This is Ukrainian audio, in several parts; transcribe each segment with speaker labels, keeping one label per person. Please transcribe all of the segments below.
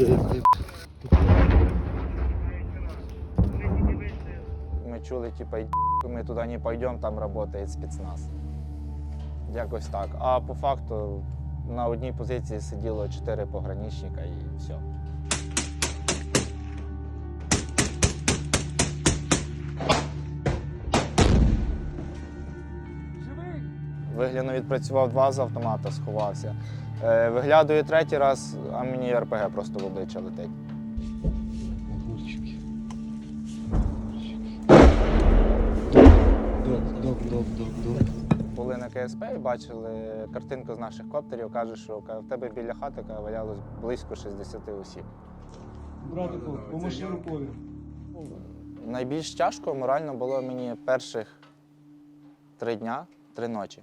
Speaker 1: Ми чули, типа, ми туди не пойдемо, там працює спецназ. Якось так. А по факту на одній позиції сиділо чотири пограничника і все. Вигляну відпрацював два з автомата, сховався. Е, Виглядаю третій раз, а мені РПГ просто в обличчя летить.
Speaker 2: Док, док, док, док, док.
Speaker 1: Були на КСП і бачили картинку з наших коптерів. Каже, що в тебе біля хати валялось близько 60 осіб.
Speaker 2: Братику, поможи рукою.
Speaker 1: Найбільш тяжко морально було мені перших три дня, три ночі.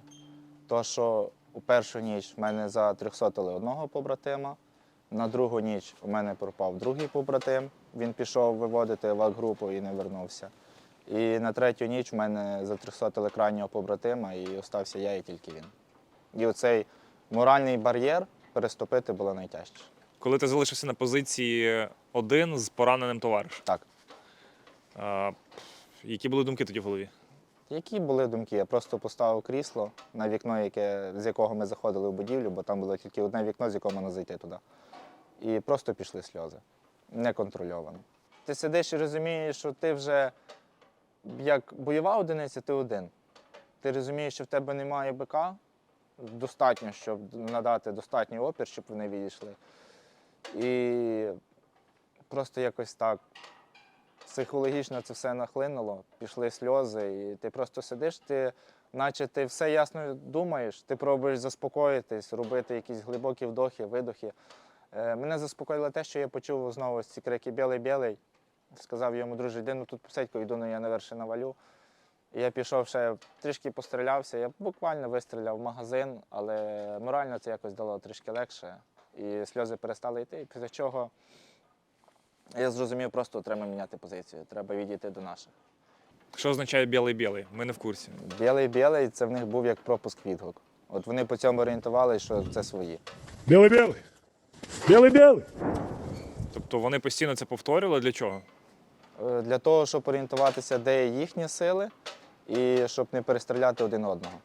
Speaker 1: То, що у першу ніч в мене затрьохсотили одного побратима, на другу ніч у мене пропав другий побратим. Він пішов виводити вак-групу і не вернувся. І на третю ніч в мене затрьохсотили крайнього побратима, і остався я і тільки він. І оцей моральний бар'єр переступити було найтяжче.
Speaker 3: Коли ти залишився на позиції один з пораненим товаришем,
Speaker 1: Так.
Speaker 3: а, які були думки тоді в голові?
Speaker 1: Які були думки? Я просто поставив крісло на вікно, яке, з якого ми заходили в будівлю, бо там було тільки одне вікно, з якого можна зайти туди. І просто пішли сльози. Неконтрольовано. Ти сидиш і розумієш, що ти вже як бойова одиниця, ти один. Ти розумієш, що в тебе немає БК, достатньо, щоб надати достатній опір, щоб вони відійшли. І просто якось так психологічно це все нахлинуло, пішли сльози, і ти просто сидиш, ти, наче ти все ясно думаєш, ти пробуєш заспокоїтись, робити якісь глибокі вдохи, видохи. Е, Мене заспокоїло те, що я почув знову ці крики Білий-білий. Сказав йому, друже, йди ну тут посидько, йду, ну я на навалю. І я пішов ще трішки пострілявся. Я буквально вистріляв в магазин, але морально це якось дало трішки легше. І сльози перестали йти. Після чого я зрозумів, просто треба міняти позицію, треба відійти до наших.
Speaker 3: Що означає білий-білий? Ми не в курсі.
Speaker 1: Білий-білий це в них був як пропуск відгук. От вони по цьому орієнтувалися, що це свої.
Speaker 4: Белый-белый. Белый-белый.
Speaker 3: Тобто вони постійно це повторювали для чого?
Speaker 1: Е, Для того, щоб орієнтуватися, де є їхні сили, і щоб не перестріляти один одного.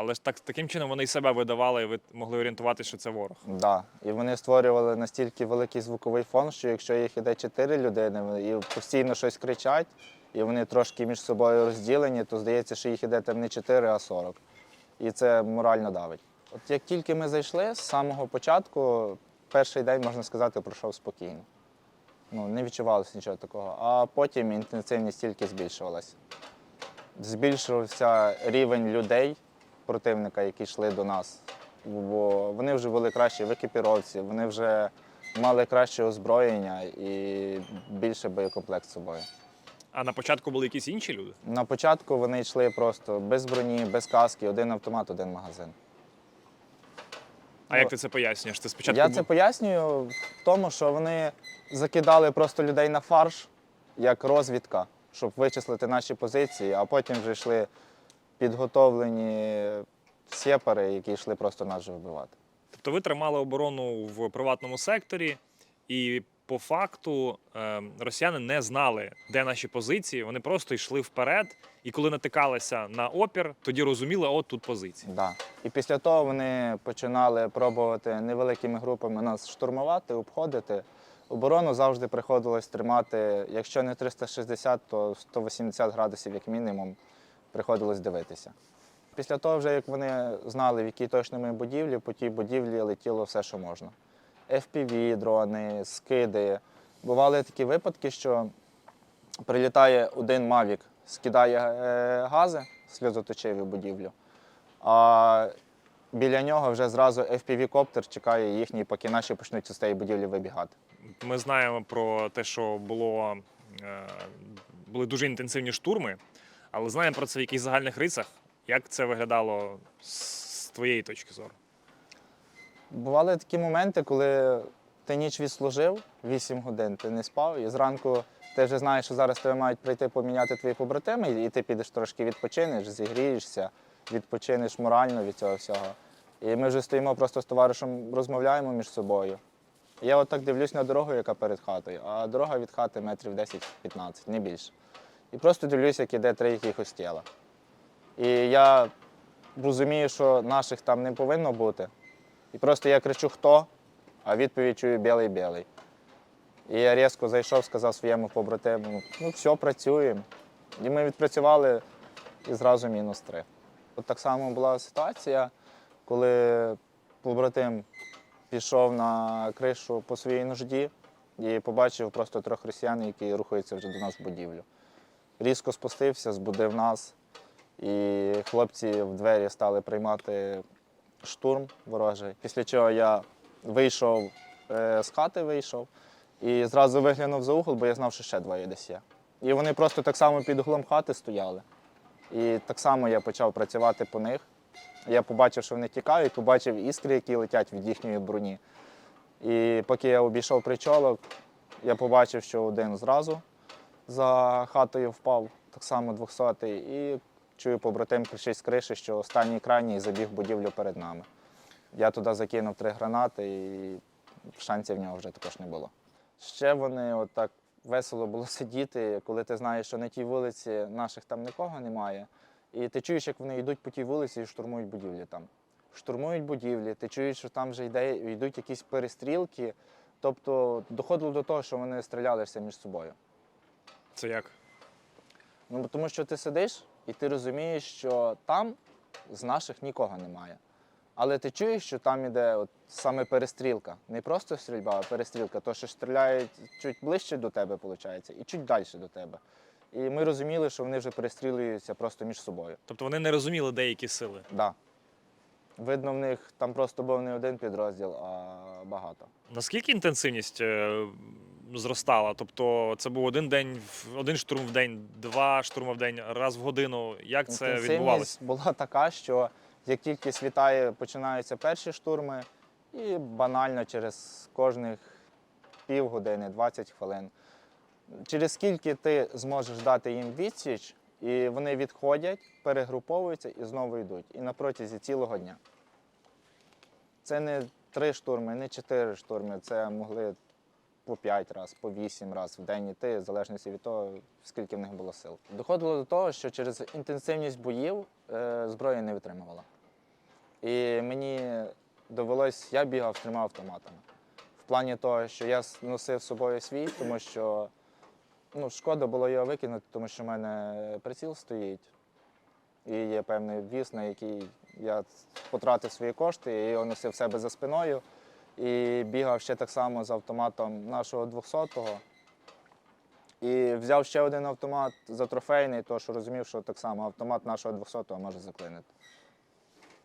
Speaker 3: Але ж так, таким чином вони і себе видавали, і ви могли орієнтуватися, що це ворог.
Speaker 1: Да. І вони створювали настільки великий звуковий фон, що якщо їх іде чотири людини і постійно щось кричать, і вони трошки між собою розділені, то здається, що їх іде там не 4, а 40. І це морально давить. От як тільки ми зайшли, з самого початку, перший день, можна сказати, пройшов спокійно. Ну, не відчувалося нічого такого. А потім інтенсивність тільки збільшувалася. Збільшувався рівень людей, противника, які йшли до нас. Бо вони вже були кращі в екіпіровці, вони вже мали краще озброєння і більше боєкомплект з собою.
Speaker 3: А на початку були якісь інші люди?
Speaker 1: На початку вони йшли просто без броні, без каски, один автомат, один магазин.
Speaker 3: А як ти це пояснюєш? Ти спочатку
Speaker 1: Я
Speaker 3: був-
Speaker 1: це пояснюю в тому, що вони закидали просто людей на фарш як розвідка, щоб вичислити наші позиції, а потім вже йшли підготовлені сєпари, які йшли просто нас же вбивати.
Speaker 3: Тобто ви тримали оборону в приватному секторі, і по факту е, росіяни не знали, де наші позиції. Вони просто йшли вперед, і коли натикалися на опір, тоді розуміли, от тут позиції.
Speaker 1: Да. І після того вони починали пробувати невеликими групами нас штурмувати, обходити. Оборону завжди приходилось тримати, якщо не 360, то 180 градусів, як мінімум, приходилось дивитися. Після того, вже як вони знали, в якій точно ми будівлі, по тій будівлі летіло все, що можна. FPV, дрони, скиди. Бували такі випадки, що прилітає один мавік, скидає е, гази, сльозоточиві будівлю, а біля нього вже зразу FPV-коптер чекає їхній, поки наші почнуть з цієї будівлі вибігати.
Speaker 3: Ми знаємо про те, що було, е, були дуже інтенсивні штурми, але знаємо про це в якихось загальних рисах. Як це виглядало з твоєї точки зору?
Speaker 1: Бували такі моменти, коли ти ніч відслужив 8 годин, ти не спав, і зранку ти вже знаєш, що зараз тебе мають прийти поміняти твої побратими, і ти підеш трошки відпочинеш, зігрієшся, відпочинеш морально від цього всього. І ми вже стоїмо просто з товаришем, розмовляємо між собою. Я отак дивлюсь на дорогу, яка перед хатою, а дорога від хати метрів 10-15, не більше. І просто дивлюсь, як іде три якихось тіла. І я розумію, що наших там не повинно бути. І просто я кричу хто, а відповідь чую білий-білий. І я різко зайшов, сказав своєму побратиму, ну все, працюємо. І ми відпрацювали і зразу мінус три. От так само була ситуація, коли побратим пішов на кришу по своїй нужді і побачив просто трьох росіян, які рухаються вже до нас в будівлю. Різко спустився, збудив нас, і хлопці в двері стали приймати штурм ворожий. Після чого я вийшов е, з хати, вийшов і зразу виглянув за угол, бо я знав, що ще двоє десь є. І вони просто так само під углом хати стояли. І так само я почав працювати по них. Я побачив, що вони тікають, побачив іскри, які летять від їхньої броні. І поки я обійшов причолок, я побачив, що один зразу за хатою впав, так само 200-й, і чую, побратим кричить з криші, що останній крайній забіг будівлю перед нами. Я туди закинув три гранати, і шансів в нього вже також не було. Ще вони отак весело було сидіти, коли ти знаєш, що на тій вулиці наших там нікого немає. І ти чуєш, як вони йдуть по тій вулиці і штурмують будівлі там. Штурмують будівлі, ти чуєш, що там вже йде, йдуть якісь перестрілки. Тобто доходило до того, що вони стрілялися між собою.
Speaker 3: Це як?
Speaker 1: Ну, тому що ти сидиш і ти розумієш, що там з наших нікого немає. Але ти чуєш, що там іде от саме перестрілка. Не просто стрільба, а перестрілка. То, що стріляють чуть ближче до тебе, виходить, і чуть далі до тебе. І ми розуміли, що вони вже перестрілюються просто між собою.
Speaker 3: Тобто вони не розуміли деякі сили.
Speaker 1: Да. Видно, в них там просто був не один підрозділ, а багато.
Speaker 3: Наскільки інтенсивність е, зростала? Тобто це був один день, один штурм в день, два штурми в день, раз в годину. Як це відбувалося?
Speaker 1: була така, що як тільки світає, починаються перші штурми, і банально через кожних півгодини, 20 хвилин. Через скільки ти зможеш дати їм відсіч, і вони відходять, перегруповуються і знову йдуть. І на протязі цілого дня. Це не три штурми, не чотири штурми, це могли по п'ять разів, по вісім разів в день іти, в залежності від того, скільки в них було сил. Доходило до того, що через інтенсивність боїв е, зброя не витримувала. І мені довелось, я бігав з трьома автоматами. В плані того, що я носив з собою свій, тому що ну, шкода було його викинути, тому що в мене приціл стоїть. І є певний віз, на який я потратив свої кошти, і його носив в себе за спиною. І бігав ще так само з автоматом нашого 200-го. І взяв ще один автомат за трофейний, тому що розумів, що так само автомат нашого 200-го може заклинити.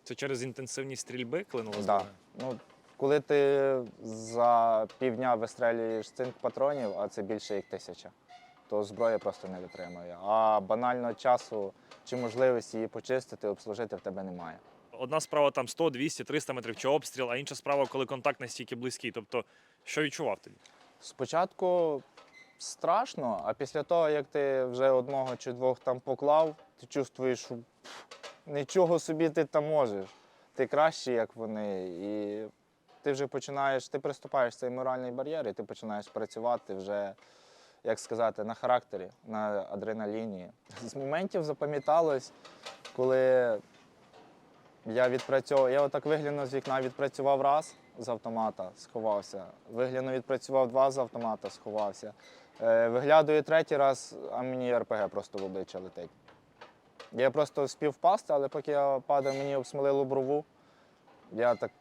Speaker 3: Це через інтенсивність стрільби клинуло
Speaker 1: Да. Ну, коли ти за півдня вистрелюєш цинк патронів, а це більше як тисяча, то зброя просто не витримує. А банально часу чи можливості її почистити, обслужити в тебе немає.
Speaker 3: Одна справа там 100, 200, 300 метрів чи обстріл, а інша справа, коли контакт настільки близький. Тобто, що відчував тоді?
Speaker 1: Спочатку страшно, а після того, як ти вже одного чи двох там поклав, ти чувствуєш, що нічого собі ти там можеш. Ти кращий, як вони. І ти вже починаєш, ти приступаєш цей моральний бар'єр, і ти починаєш працювати вже, як сказати, на характері, на адреналіні. З моментів запам'яталось, коли я відпрацьовував, я отак виглянув з вікна, відпрацював раз з автомата, сховався. Виглянув, відпрацював два з автомата, сховався. Е, виглядаю третій раз, а мені РПГ просто в обличчя летить. Я просто спів впасти, але поки я падав, мені обсмолило брову. Я так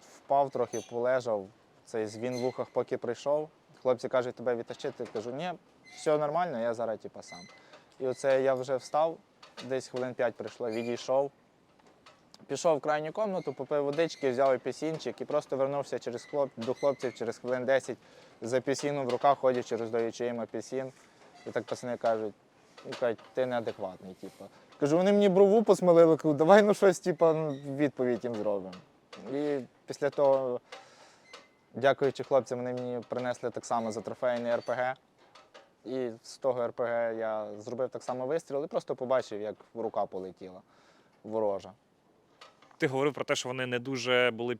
Speaker 1: впав, трохи полежав. Цей звін в ухах поки прийшов. Хлопці кажуть, тебе відтащити. Кажу, ні, все нормально, я зараз типу, сам. І оце я вже встав, десь хвилин п'ять прийшло, відійшов. Пішов в крайню кімнату, попив водички, взяв апельсинчик і просто вернувся через хлоп, до хлопців через хвилин 10 з апельсином в руках, ходячи, роздаючи їм апельсин. І так пацани кажуть, ну, кажуть, ти неадекватний, типу. Кажу, вони мені брову посмолили, кажу, давай ну щось, типу, відповідь їм зробимо. І після того, дякуючи хлопцям, вони мені принесли так само за трофейний РПГ. І з того РПГ я зробив так само вистріл і просто побачив, як рука полетіла ворожа.
Speaker 3: Ти говорив про те, що вони не дуже були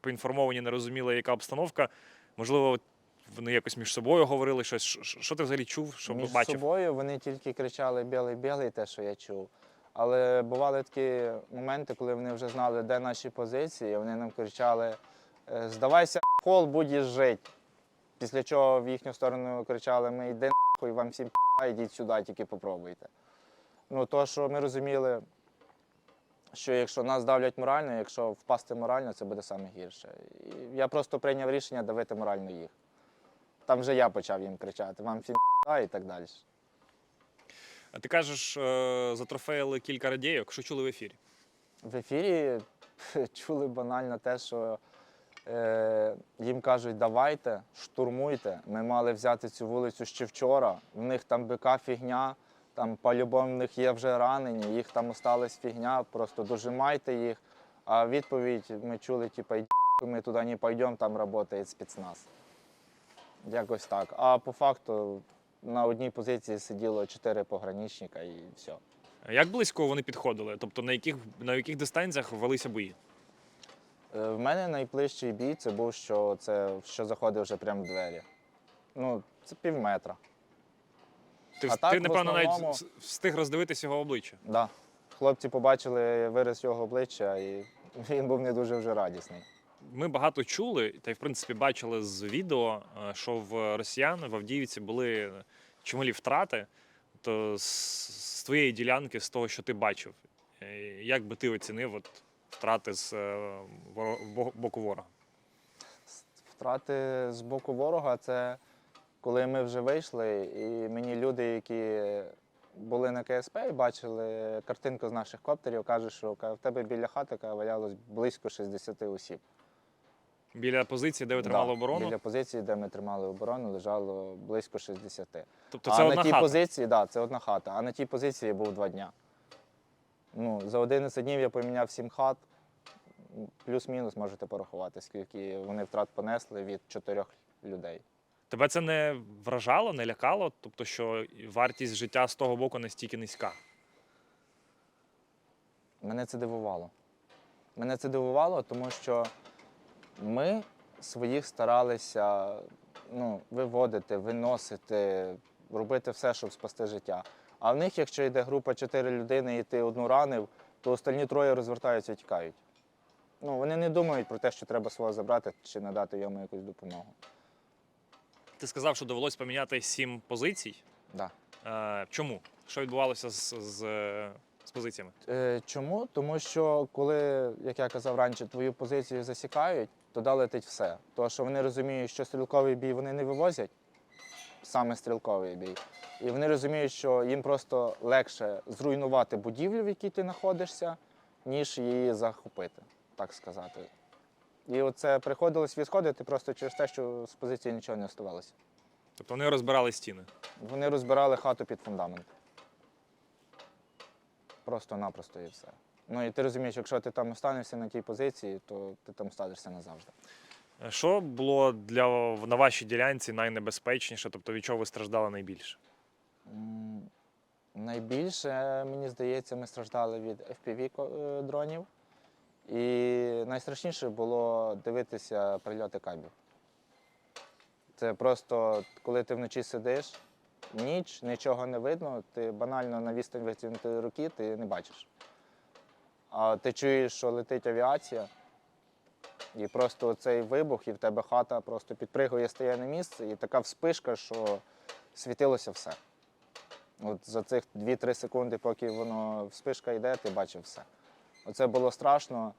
Speaker 3: поінформовані, не розуміли, яка обстановка. Можливо, вони якось між собою говорили щось. Що- ти взагалі чув, що
Speaker 1: Між
Speaker 3: бачив?
Speaker 1: собою вони тільки кричали білий, білий, те, що я чув. Але бували такі моменти, коли вони вже знали, де наші позиції, і вони нам кричали: «Е, здавайся, хол, будеш жити. Після чого в їхню сторону кричали: ми йди нахуй, вам всім пі***а, йдіть сюди, тільки попробуйте. Ну, то, що ми розуміли, що якщо нас давлять морально, якщо впасти морально, це буде саме гірше. І я просто прийняв рішення давити морально їх. Там вже я почав їм кричати, вам всім і так далі.
Speaker 3: А ти кажеш, е, затрофеїли кілька радійок. Що чули в ефірі?
Speaker 1: В ефірі чули банально те, що е, їм кажуть, давайте, штурмуйте. Ми мали взяти цю вулицю ще вчора. В них там бика фігня, там по-любому в них є вже ранені, їх там осталась фігня, просто дожимайте їх. А відповідь ми чули, типу, ми туди не пойдемо, там працює спецназ. Якось так. А по факту на одній позиції сиділо чотири пограничника і все.
Speaker 3: Як близько вони підходили? Тобто на яких, на яких дистанціях велися бої?
Speaker 1: Е, В мене найближчий бій це був, що це що заходив вже прямо в двері. Ну, це пів метра.
Speaker 3: Ти,
Speaker 1: А так,
Speaker 3: ти
Speaker 1: в
Speaker 3: напевно,
Speaker 1: основному-
Speaker 3: навіть встиг роздивитися його обличчя.
Speaker 1: Да. Хлопці побачили вираз його обличчя, і він був не дуже вже радісний.
Speaker 3: Ми багато чули, та й в принципі бачили з відео, е, що в росіян в Авдіївці були чималі втрати. То з, з твоєї ділянки, з того, що ти бачив, е, як би ти оцінив от, втрати з е, воро- бо- боку ворога?
Speaker 1: Втрати з боку ворога це коли ми вже вийшли, і мені люди, які були на КСП і бачили картинку з наших коптерів, кажуть, що в тебе біля хати валялось близько 60 осіб.
Speaker 3: Біля позиції, де ви тримали
Speaker 1: Да,
Speaker 3: оборону?
Speaker 1: Біля позиції, де ми тримали оборону, лежало близько 60.
Speaker 3: Тобто
Speaker 1: а
Speaker 3: це
Speaker 1: на тій
Speaker 3: хата.
Speaker 1: позиції, да, це одна хата. А на тій позиції я був два дня. Ну, за 11 днів я поміняв 7 хат. Плюс-мінус можете порахувати, скільки вони втрат понесли від чотирьох людей.
Speaker 3: Тебе це не вражало, не лякало? Тобто, що вартість життя з того боку настільки низька?
Speaker 1: Мене це дивувало. Мене це дивувало, тому що ми своїх старалися ну, виводити, виносити, робити все, щоб спасти життя. А в них, якщо йде група чотири людини і ти одну ранив, то останні троє розвертаються і тікають. Ну, вони не думають про те, що треба свого забрати чи надати йому якусь допомогу.
Speaker 3: Ти сказав, що довелось поміняти сім позицій.
Speaker 1: Да.
Speaker 3: Е, чому? Що відбувалося з, з, з позиціями?
Speaker 1: Е, чому? Тому що коли, як я казав раніше, твою позицію засікають, туди летить все. Тому що вони розуміють, що стрілковий бій вони не вивозять, саме стрілковий бій. І вони розуміють, що їм просто легше зруйнувати будівлю, в якій ти знаходишся, ніж її захопити, так сказати. І оце приходилось відходити просто через те, що з позиції нічого не оставалося.
Speaker 3: Тобто вони розбирали стіни.
Speaker 1: Вони розбирали хату під фундамент. Просто-напросто і все. Ну і ти розумієш, якщо ти там останешся на тій позиції, то ти там станешся назавжди.
Speaker 3: Е, Що було для на вашій ділянці найнебезпечніше, тобто від чого ви страждали найбільше?
Speaker 1: Найбільше, мені здається, ми страждали від FPV ко- е, дронів. І найстрашніше було дивитися прильоти кабів. Це просто коли ти вночі сидиш, ніч, нічого не видно, ти банально на відстань витягнутої руки ти не бачиш. А ти чуєш, що летить авіація, і просто цей вибух, і в тебе хата просто підпригує, стає на місце, і така вспишка, що світилося все. От за цих 2-3 секунди, поки воно вспишка йде, ти бачив все. Оце було страшно.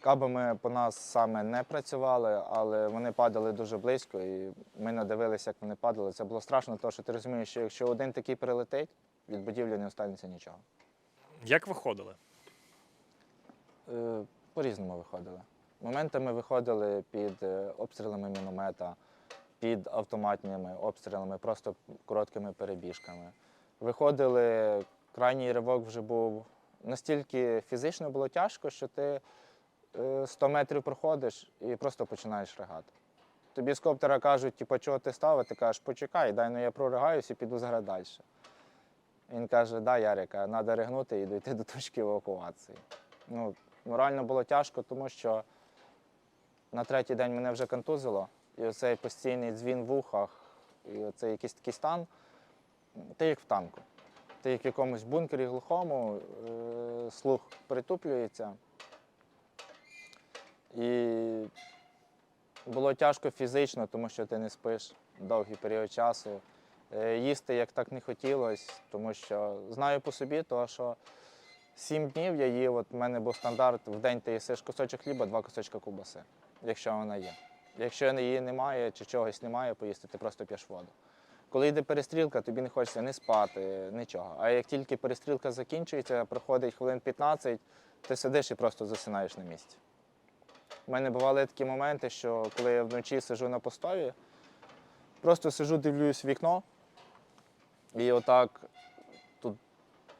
Speaker 1: Кабами по нас саме не працювали, але вони падали дуже близько, і ми надивилися, як вони падали. Це було страшно, тому що ти розумієш, що якщо один такий прилетить, від будівлі не останеться нічого.
Speaker 3: Як виходили?
Speaker 1: Е, По-різному виходили. Моментами виходили під е, обстрілами міномета, під автоматними обстрілами, просто короткими перебіжками. Виходили, крайній ривок вже був настільки фізично було тяжко, що ти е, 100 метрів проходиш і просто починаєш ригати. Тобі з коптера кажуть, типу, чого ти став, ти кажеш, почекай, дай ну я проригаюсь і піду зараз далі. Він каже, да, Ярика, треба ригнути і дійти до точки евакуації. Ну, морально було тяжко, тому що на третій день мене вже контузило, і оцей постійний дзвін в ухах, і оцей якийсь такий стан, ти як в танку. Ти як в якомусь бункері глухому, е, слух притуплюється. І було тяжко фізично, тому що ти не спиш довгий період часу. Е, Їсти як так не хотілося, тому що знаю по собі, то що сім днів я їв, от в мене був стандарт, в день ти їсиш кусочок хліба, два кусочка ковбаси, якщо вона є. Якщо її немає чи чогось немає поїсти, ти просто п'єш воду. Коли йде перестрілка, тобі не хочеться не спати, нічого. А як тільки перестрілка закінчується, проходить хвилин 15, ти сидиш і просто засинаєш на місці. У мене бували такі моменти, що коли я вночі сиджу на постові, просто сиджу, дивлюсь вікно, і отак тут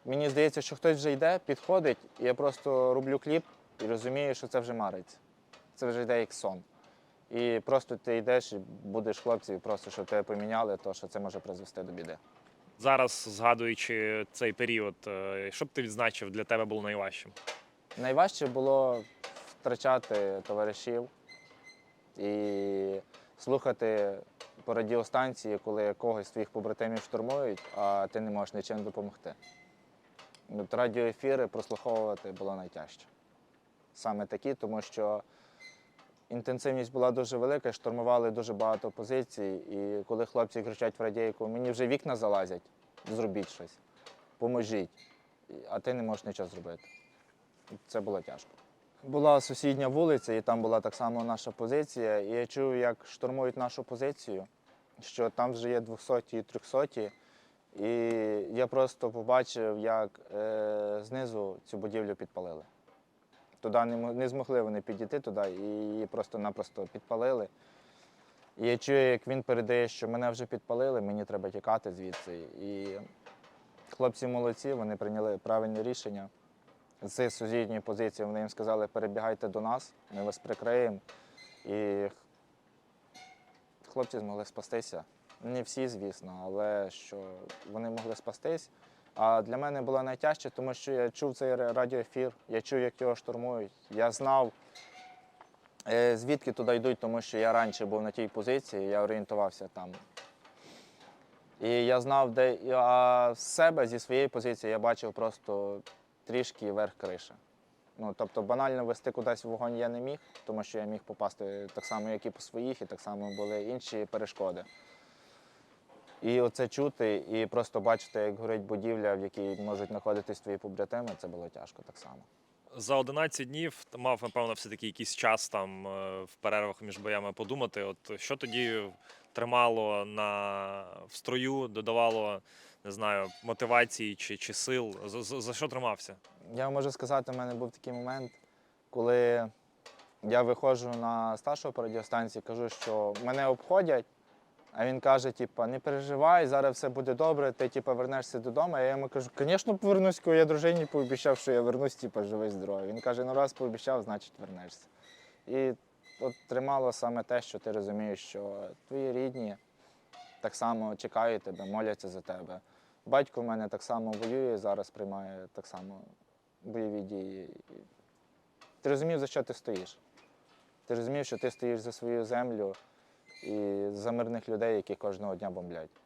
Speaker 1: мені здається, що хтось вже йде, підходить, і я просто роблю кліп і розумію, що це вже мариться. Це вже йде як сон. І просто ти йдеш і будеш хлопців, і просто щоб тебе поміняли, то що це може призвести до біди.
Speaker 3: Зараз, згадуючи цей період, е, що б ти відзначив для тебе було найважчим?
Speaker 1: Найважче було втрачати товаришів і слухати по радіостанції, коли когось з твоїх побратимів штурмують, а ти не можеш нічим допомогти. От радіоефіри прослуховувати було найтяжче. Саме такі, тому що інтенсивність була дуже велика, штурмували дуже багато позицій. І коли хлопці кричать в радійку, мені вже вікна залазять, зробіть щось, поможіть. А ти не можеш нічого зробити. Це було тяжко. Була сусідня вулиця, і там була так само наша позиція. І я чув, як штурмують нашу позицію, що там вже є 200 і 300. І я просто побачив, як е, знизу цю будівлю підпалили. Туди не, не змогли вони підійти туди і її просто-напросто підпалили. І я чую, як він передає, що мене вже підпалили, мені треба тікати звідси. І хлопці молодці, вони прийняли правильне рішення з сусідньої позиції вони їм сказали, перебігайте до нас, ми вас прикриємо. І хлопці змогли спастися. Не всі, звісно, але що вони могли спастись. А для мене було найтяжче, тому що я чув цей радіоефір, я чув, як його штурмують. Я знав, е, звідки туди йдуть, тому що я раніше був на тій позиції, я орієнтувався там. І я знав, де а з себе зі своєї позиції я бачив просто трішки верх криші. Ну, тобто банально вести кудись вогонь я не міг, тому що я міг попасти так само, як і по своїх, і так само були інші перешкоди. І оце чути, і просто бачити, як горить будівля, в якій можуть знаходитись твої побратими, це було тяжко так само.
Speaker 3: За 11 днів мав, напевно, все-таки якийсь час там е, в перервах між боями подумати. От що тоді тримало на в строю, додавало не знаю, мотивації чи, чи сил? За, за, за що тримався?
Speaker 1: Я можу сказати, у мене був такий момент, коли я виходжу на старшого по радіостанції, кажу, що мене обходять, а він каже, типа, не переживай, зараз все буде добре, ти типа, вернешся додому. А я йому кажу, звісно, повернусь, коли я дружині пообіцяв, що я вернусь, типа, живий, здоровий. Він каже, ну раз пообіцяв, значить вернешся. І от тримало саме те, що ти розумієш, що твої рідні так само чекають тебе, моляться за тебе. Батько в мене так само воює, зараз приймає так само бойові дії. Ти розумів, за що ти стоїш. Ти розумів, що ти стоїш за свою землю і за мирних людей, які кожного дня бомблять.